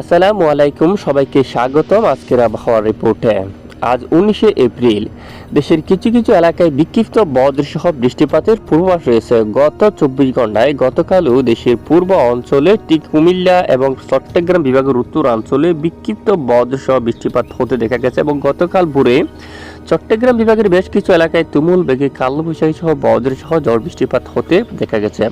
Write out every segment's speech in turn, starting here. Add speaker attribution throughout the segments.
Speaker 1: আসসালামু আলাইকুম, সবাইকে স্বাগতম আজকের আবহাওয়ার রিপোর্টে। আজ উনিশে এপ্রিল। দেশের কিছু কিছু এলাকায় বিক্ষিপ্ত বজ্রসহ বৃষ্টিপাতের পূর্বাভাস রয়েছে। গত চব্বিশ ঘন্টায় গতকালও দেশের পূর্ব অঞ্চলে ঠিক কুমিল্লা এবং চট্টগ্রাম বিভাগের উত্তরাঞ্চলে বিক্ষিপ্ত বজ্রসহ বৃষ্টিপাত হতে দেখা গেছে এবং গতকাল ভোরে চট্টগ্রাম বিভাগের বেশ কিছু এলাকায় তুমুল বেগে কালবৈশাখী সহ বজ্রসহ ঝড় বৃষ্টিপাত হতে দেখা গেছে।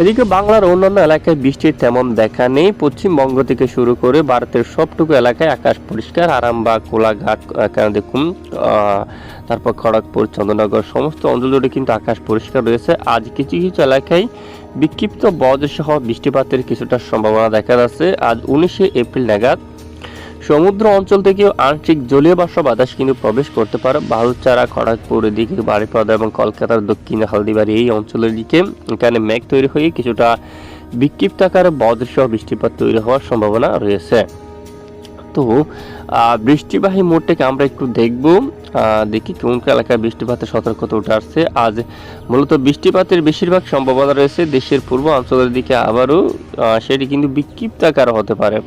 Speaker 1: এদিকে বাংলার অন্যান্য এলাকায় বৃষ্টির তেমন দেখা নেই। পশ্চিমবঙ্গ থেকে শুরু করে ভারতের সবটুকু এলাকায় আকাশ পরিষ্কার, আরামবাগ, কোলাঘাট এখানে দেখুন তারপর খড়গপুর, চন্দ্রনগর, সমস্ত অঞ্চল জুড়ে কিন্তু আকাশ পরিষ্কার রয়েছে। আজ কিছু কিছু এলাকায় বিক্ষিপ্ত বজ্রসহ বৃষ্টিপাতের কিছুটা সম্ভাবনা দেখা যাচ্ছে। আজ উনিশে এপ্রিল নাগাদ সমুদ্র অঞ্চল থেকেও আংশিক জলীয় বাষ্প বাতাস কিন্তু প্রবেশ করতে পারে। বালুচারা, খড়গপুর এদিকে বাড়িপাদা এবং কলকাতার দক্ষিণে হালদিবাড়ি এই অঞ্চলের দিকে। এখানে মেঘ তৈরি হয়ে কিছুটা বিক্ষিপ্ত আকারে বজ্রসহ বৃষ্টিপাত তৈরি হওয়ার সম্ভাবনা রয়েছে। তো বৃষ্টিবাহী মোড়টাকে আমরা একটু দেখব। দেখি কোন এলাকায় বৃষ্টিপাতের সতর্কতা উঠে আসছে। আজ মূলত বৃষ্টিপাতের বেশিরভাগ সম্ভাবনা রয়েছে। দেশের পূর্ব অঞ্চলের দিকে আবারও সেটি কিন্তু বিক্ষিপ্ত আকারে হতে পারে।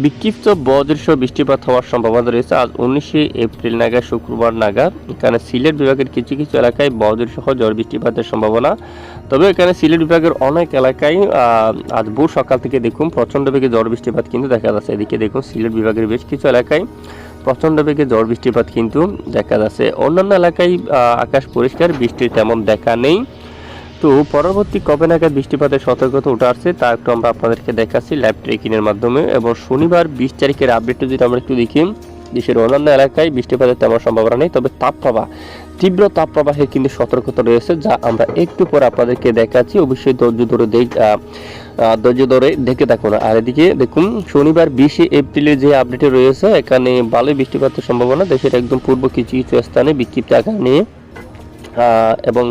Speaker 1: বিক্ষিপ্ত বজ্রসহ বৃষ্টিপাত হওয়ার সম্ভাবনা রয়েছে। আজ উনিশে এপ্রিল নাগাদ শুক্রবার নাগাদ এখানে সিলেট বিভাগের কিছু কিছু এলাকায় বজ্রসহ ঝড় বৃষ্টিপাতের সম্ভাবনা। তবে এখানে সিলেট বিভাগের অনেক এলাকায় আজ ভোর সকাল থেকে দেখুন প্রচণ্ড বেগে ঝড় বৃষ্টিপাত কিন্তু দেখা যাচ্ছে। এদিকে দেখুন সিলেট বিভাগের বেশ কিছু এলাকায় প্রচণ্ড বেগে ঝড় বৃষ্টিপাত কিন্তু দেখা যাচ্ছে। অন্যান্য এলাকায় আকাশ পরিষ্কার বৃষ্টির তেমন দেখা নেই। তো পরবর্তী কবে নাগাদ বৃষ্টিপাতের সতর্কতা উঠে আসছে, তা একটু আমরা আপনাদেরকে দেখাচ্ছি লাইভ ট্রেকিংয়ের মাধ্যমে। এবং শনিবার বিশ তারিখের আপডেটটা যদি আমরা একটু দেখি, দেশের অন্যান্য এলাকায় বৃষ্টিপাতের তেমন সম্ভাবনা নেই, তবে তাপপ্রবাহ, তীব্র তাপপ্রবাহের কিন্তু সতর্কতা রয়েছে, যা আমরা একটু পর আপনাদেরকে দেখাচ্ছি। অবশ্যই ধৈর্য ধরে দেখ ধৈর্য ধরে দেখে থাকুন। আর এদিকে দেখুন, শনিবার বিশে এপ্রিলে যে আপডেটে রয়েছে, এখানে ভালোই বৃষ্টিপাতের সম্ভাবনা, দেশের একদম পূর্ব কিছু কিছু স্থানে বিক্ষিপ্ত আকার নিয়ে এবং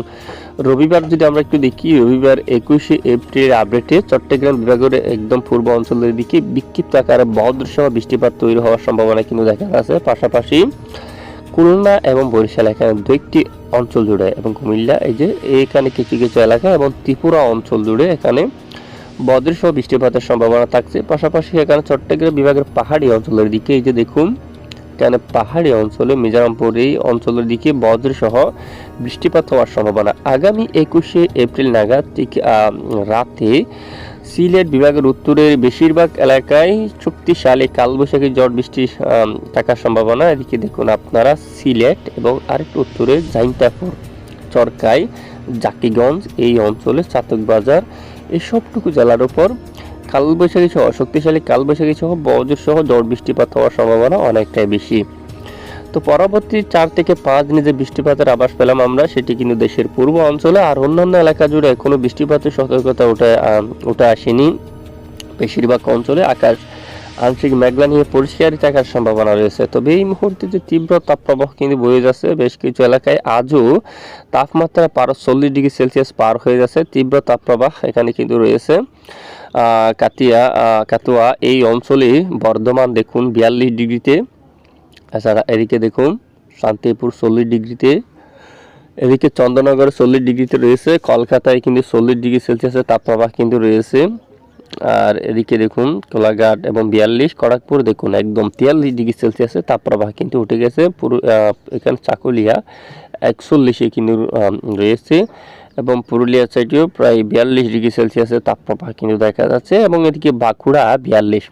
Speaker 1: রবিবার যদি আমরা একটু দেখি, রবিবার একুশে এপ্রিল আপডেটে চট্টগ্রাম বিভাগের একদম পূর্ব অঞ্চলের দিকে বিক্ষিপ্ত আকারে বজ্রসহ বৃষ্টিপাত তৈরি হওয়ার সম্ভাবনা কিন্তু দেখা যাচ্ছে পাশাপাশি খুলনা এবং বরিশাল এখানে দু একটি অঞ্চল জুড়ে এবং কুমিল্লা, এই যে এখানে কিছু কিছু এলাকা এবং ত্রিপুরা অঞ্চল জুড়ে এখানে বজ্রসহ বৃষ্টিপাতের সম্ভাবনা থাকছে। পাশাপাশি এখানে চট্টগ্রাম বিভাগের পাহাড়ি অঞ্চলের দিকে এই যে দেখুন, এখানে পাহাড়ি অঞ্চলে মিজোরামপুর এই অঞ্চলের দিকে বজ্রসহ বৃষ্টিপাত হওয়ার সম্ভাবনা। আগামী একুশে এপ্রিল নাগাদ ঠিক রাতে সিলেট বিভাগের উত্তরের বেশিরভাগ এলাকায় শক্তিশালী কালবৈশাখী ঝড় বৃষ্টি থাকার সম্ভাবনা। এদিকে দেখুন আপনারা সিলেট এবং আরেকটু উত্তরে জাইন্তাপুর, চরকাই, জাকিগঞ্জ এই অঞ্চলে চাতক বাজার এই সবটুকু জেলার উপর কালবৈশাখী সহ, শক্তিশালী কালবৈশাখী সহ বজ্র সহ ঝড় বৃষ্টিপাত হওয়ার সম্ভাবনা অনেকটাই বেশি। তো পরবর্তী চার থেকে পাঁচ দিনে যে বৃষ্টিপাতের আভাস পেলাম আমরা সেটি কিন্তু দেশের পূর্ব অঞ্চলে আর অন্যান্য এলাকা জুড়ে এখনও বৃষ্টিপাতের সতর্কতা আহ, উঠে আসেনি। বেশিরভাগ অঞ্চলে আকাশ আংশিক মেঘলা নিয়ে পরিষ্কারই থাকার সম্ভাবনা রয়েছে। তবে এই মুহূর্তে যে তীব্র তাপপ্রবাহ কিন্তু বয়ে যাচ্ছে বেশ কিছু এলাকায় আজও তাপমাত্রা পারো চল্লিশ ডিগ্রি সেলসিয়াস পার হয়ে যাচ্ছে। তীব্র তাপপ্রবাহ এখানে কিন্তু রয়েছে। কাতিয়া কাতুয়া এই অঞ্চলে বর্ধমান দেখুন বিয়াল্লিশ ডিগ্রিতে। এছাড়া এদিকে দেখুন, শান্তিপুর চল্লিশ ডিগ্রিতে, এদিকে চন্দ্রনগর চল্লিশ ডিগ্রিতে রয়েছে, কলকাতায় কিন্তু চল্লিশ ডিগ্রি সেলসিয়াসের তাপপ্রবাহ কিন্তু রয়েছে। আর এদিকে দেখুন, কোলাঘাট এবং বিয়াল্লিশ খড়গপুর দেখুন, একদম তিয়াল্লিশ ডিগ্রি সেলসিয়াসের তাপপ্রবাহ কিন্তু উঠে গেছে। পুরো এখানে চাকুলিয়া একচল্লিশে কিন্তু রয়েছে এবং পুরুলিয়া সাইডেও প্রায় বিয়াল্লিশ ডিগ্রি সেলসিয়াসের তাপপ্রবাহ কিন্তু দেখা যাচ্ছে এবং এদিকে বাঁকুড়া বিয়াল্লিশ।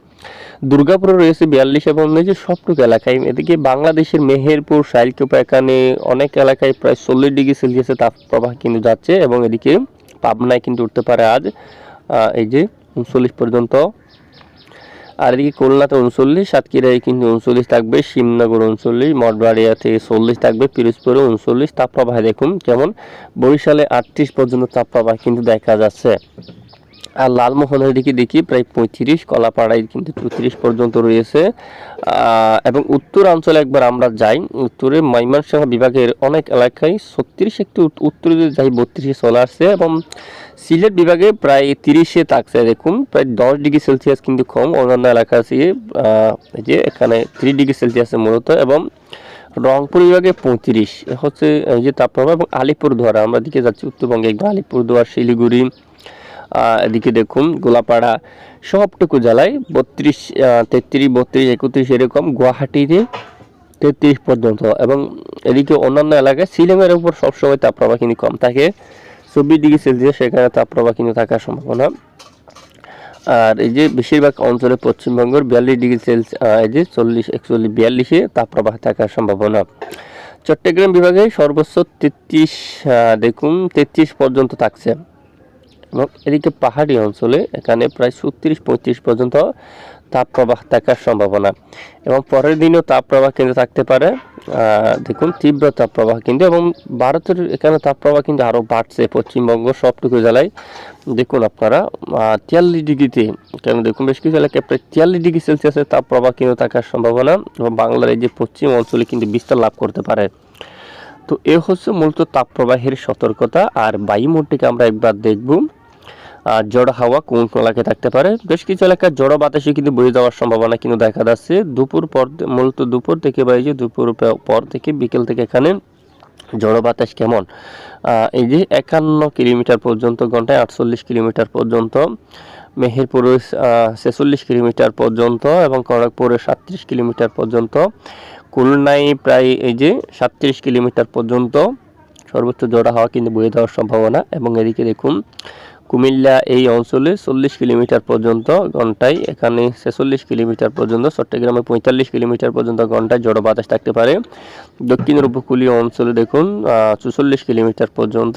Speaker 1: দুর্গাপুরে রয়েছে বিয়াল্লিশ এবং যে সবটুকু এলাকায়, এদিকে বাংলাদেশের মেহেরপুর শাইলকুপা এখানে অনেক এলাকায় প্রায় চল্লিশ ডিগ্রি সেলসিয়াসের তাপপ্রবাহ কিন্তু যাচ্ছে এবং এদিকে পাবনায় কিন্তু উঠতে পারে আজ এই যে উনচল্লিশ পর্যন্ত। আর এদিকে খুলনাতে উনচল্লিশ, সাতক্ষীরায় কিন্তু উনচল্লিশ থাকবে, শিবনগর উনচল্লিশ, মঠবাড়িয়াতে চল্লিশ থাকবে, পিরোজপুরে উনচল্লিশ। তাপপ্রবাহ দেখুন কেমন, বরিশালে আটত্রিশ পর্যন্ত তাপপ্রবাহ কিন্তু দেখা যাচ্ছে। আর লালমোহনের দিকে দেখি প্রায় পঁয়ত্রিশ, কলাপাড়ায় কিন্তু চৌত্রিশ পর্যন্ত রয়েছে। এবং উত্তরাঞ্চলে একবার আমরা যাই, উত্তরে ময়মনসিংহ বিভাগের অনেক এলাকায় ছত্রিশ একটু উত- উত্তরে যাই বত্রিশে চলে আসছে এবং সিলেট বিভাগে প্রায় তিরিশে থাকছে। দেখুন, প্রায় দশ ডিগ্রি সেলসিয়াস কিন্তু কম। অন্যান্য এলাকা আছে যে এখানে থ্রি ডিগ্রি সেলসিয়াসে মূলত এবং রংপুর বিভাগে পঁয়ত্রিশ। হচ্ছে যে তাপমাত্রা এবং আলিপুরদুয়ার। আমরা দিকে যাচ্ছি উত্তরবঙ্গে, একদম আলিপুরদুয়ার, শিলিগুড়ি এদিকে দেখুন, গোলাপাড়া সবটুকু জেলায় বত্রিশ তেত্রিশ, বত্রিশ, একত্রিশ এরকম গুয়াহাটিতে তেত্রিশ পর্যন্ত এবং এদিকে অন্যান্য এলাকায় শিলংয়ের উপর সবসময় তাপপ্রবাহ কিন্তু কম থাকে। চব্বিশ ডিগ্রি সেলসিয়াস সেখানে তাপপ্রবাহ কিন্তু থাকার সম্ভাবনা। আর এই যে বেশিরভাগ অঞ্চলে পশ্চিমবঙ্গের বিয়াল্লিশ ডিগ্রি সেলসিয়াস এই যে চল্লিশ, একচল্লিশ, বিয়াল্লিশে তাপপ্রবাহ থাকার সম্ভাবনা। চট্টগ্রাম বিভাগে সর্বোচ্চ তেত্রিশ দেখুন, তেত্রিশ পর্যন্ত থাকছে। এবং এদিকে পাহাড়ি অঞ্চলে এখানে প্রায় ছত্রিশ পঁয়ত্রিশ পর্যন্ত তাপপ্রবাহ থাকার সম্ভাবনা। এবং পরের দিনও তাপপ্রবাহ কিন্তু থাকতে পারে। দেখুন, তীব্র তাপপ্রবাহ কিন্তু, এবং ভারতের এখানে তাপপ্রবাহ কিন্তু আরও বাড়ছে পশ্চিমবঙ্গ সবটুকু জেলায়। দেখুন আপনারা তিয়াল্লিশ ডিগ্রিতে, কেন দেখুন, বেশ কিছু এলাকায় প্রায় তিয়াল্লিশ ডিগ্রি সেলসিয়াসের তাপপ্রবাহ কিন্তু থাকার সম্ভাবনা, এবং বাংলার এই যে পশ্চিম অঞ্চলে কিন্তু বিস্তার লাভ করতে পারে। তো এ হচ্ছে মূলত তাপপ্রবাহের সতর্কতা, আর বায়ুমণ্ডলটিকে আমরা একবার দেখব। জড়ো হাওয়া কোন এলাকায় থাকতে পারে। বেশ কিছু এলাকায় জড়ো বাতাসে কিন্তু বয়ে যাওয়ার সম্ভাবনা কিন্তু দেখা যাচ্ছে। দুপুর পর মূলত দুপুর থেকে বা এই যে দুপুর পর থেকে বিকেল থেকে এখানে জড়ো বাতাস কেমন? এই যে একান্ন কিলোমিটার পর্যন্ত, ঘন্টায় আটচল্লিশ কিলোমিটার পর্যন্ত, মেহেরপুরে ছেচল্লিশ কিলোমিটার পর্যন্ত এবং খড়গপুরে সাতত্রিশ কিলোমিটার পর্যন্ত, খুলনায় প্রায় এই যে সাতত্রিশ কিলোমিটার পর্যন্ত সর্বোচ্চ জোড়া হওয়া কিন্তু বয়ে দেওয়ার সম্ভাবনা। এবং এদিকে দেখুন কুমিল্লা এই অঞ্চলে চল্লিশ কিলোমিটার পর্যন্ত ঘন্টায়, এখানে ছেচল্লিশ কিলোমিটার পর্যন্ত, চট্টগ্রামে পঁয়তাল্লিশ কিলোমিটার পর্যন্ত ঘন্টায় জড়ো বাতাস থাকতে পারে। দক্ষিণের উপকূলীয় অঞ্চলে দেখুন চুচল্লিশ কিলোমিটার পর্যন্ত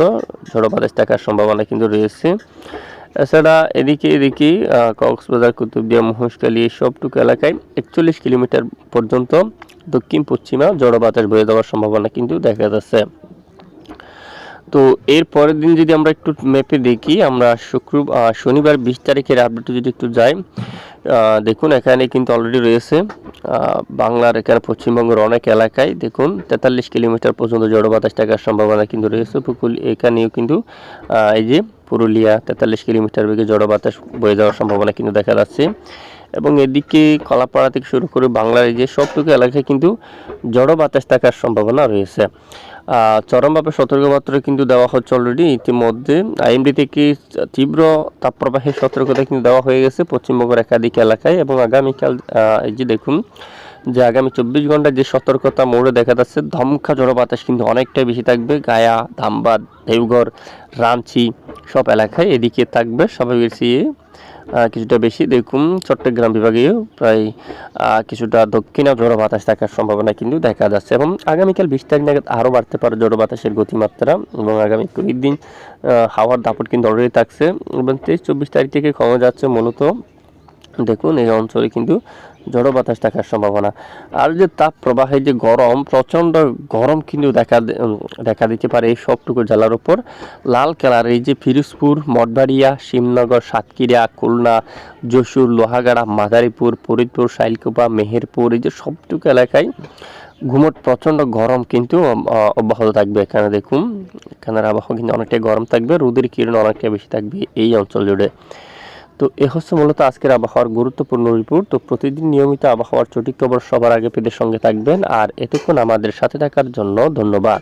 Speaker 1: ঝড়ো বাতাস থাকার সম্ভাবনা কিন্তু রয়েছে। এছাড়া এদিকে এদিকে কক্সবাজার, কুতুবদিয়া, মহেশখালী সবটুকু এলাকায় একচল্লিশ কিলোমিটার পর্যন্ত দক্ষিণ পশ্চিমা জড়ো বাতাস বয়ে দেওয়ার সম্ভাবনা কিন্তু দেখা যাচ্ছে। তো এর পরের দিন যদি আমরা একটু ম্যাপে দেখি আমরা শুক্র আহ, শনিবার বিশ তারিখের আপডেটে যদি একটু যাই দেখুন এখানে কিন্তু অলরেডি রয়েছে বাংলার এখানে পশ্চিমবঙ্গের অনেক এলাকায় দেখুন তেতাল্লিশ কিলোমিটার পর্যন্ত জড়ো বাতাস থাকার সম্ভাবনা কিন্তু রয়েছে উপকূল এখানেও কিন্তু এই যে পুরুলিয়া তেতাল্লিশ কিলোমিটার বেগে জড়ো বাতাস বয়ে যাওয়ার সম্ভাবনা কিন্তু দেখা যাচ্ছে। এবং এদিকে কলাপাড়া থেকে শুরু করে বাংলার যে সবটুকু এলাকায় কিন্তু জড়ো বাতাস থাকার সম্ভাবনা রয়েছে। চরমভাবে সতর্কবার্তা কিন্তু দেওয়া হচ্ছে অলরেডি ইতিমধ্যে আইএমডি থেকে তীব্র তাপপ্রবাহের সতর্কতা কিন্তু দেওয়া হয়ে গেছে পশ্চিমবঙ্গের একাধিক এলাকায় এবং আগামীকাল এই যে দেখুন যে আগামী চব্বিশ ঘন্টায় যে সতর্কতা মোড়ে দেখা যাচ্ছে ধমকা জড়ো বাতাস কিন্তু অনেকটাই বেশি থাকবে। গায়া ধামবাদ দেওঘর রাঞ্চি সব এলাকায় এদিকে থাকবে। স্বাভাবিক আহ, কিছুটা বেশি। দেখুন, চট্টগ্রাম বিভাগেও প্রায় কিছুটা দক্ষিণে জড়ো বাতাস থাকার সম্ভাবনা কিন্তু দেখা যাচ্ছে এবং আগামীকাল বিশ তারিখ নাগাদ আরও বাড়তে পারে জড়ো বাতাসের গতিমাত্রা এবং আগামী কুড়ি দিন হাওয়ার দাপট কিন্তু অলরেডি থাকছে এবং তেইশ চব্বিশ তারিখ থেকে কমে যাচ্ছে মূলত। দেখুন, এই অঞ্চলে কিন্তু জড়ো বাতাস থাকার সম্ভাবনা। আর যে তাপ প্রবাহে যে গরম, প্রচণ্ড গরম কিন্তু দেখা দেখা দিতে পারে এই সবটুকু জেলার উপর। লাল কালার এই যে ফিরোজপুর, মঠবাড়িয়া, শিবনগর, সাতক্ষীরা, খুলনা, যশোর, লোহাগাড়া, মাদারীপুর, ফরিদপুর, শাইলকুপা, মেহেরপুর, এই যে সবটুকু এলাকায় ঘুমট প্রচণ্ড গরম কিন্তু অব্যাহত থাকবে এখানে দেখুন। এখানের আবহাওয়া কিন্তু অনেকটাই গরম থাকবে, রোদের কিরণ অনেকটা বেশি থাকবে এই অঞ্চল জুড়ে। তো এ হচ্ছে মূলত আজকের আবহাওয়ার গুরুত্বপূর্ণ রিপোর্ট তো প্রতিদিন নিয়মিত আবহাওয়ার সঠিক খবর সবার আগে পেতে সঙ্গে থাকবেন। আর এতক্ষণ আমাদের সাথে থাকার জন্য ধন্যবাদ।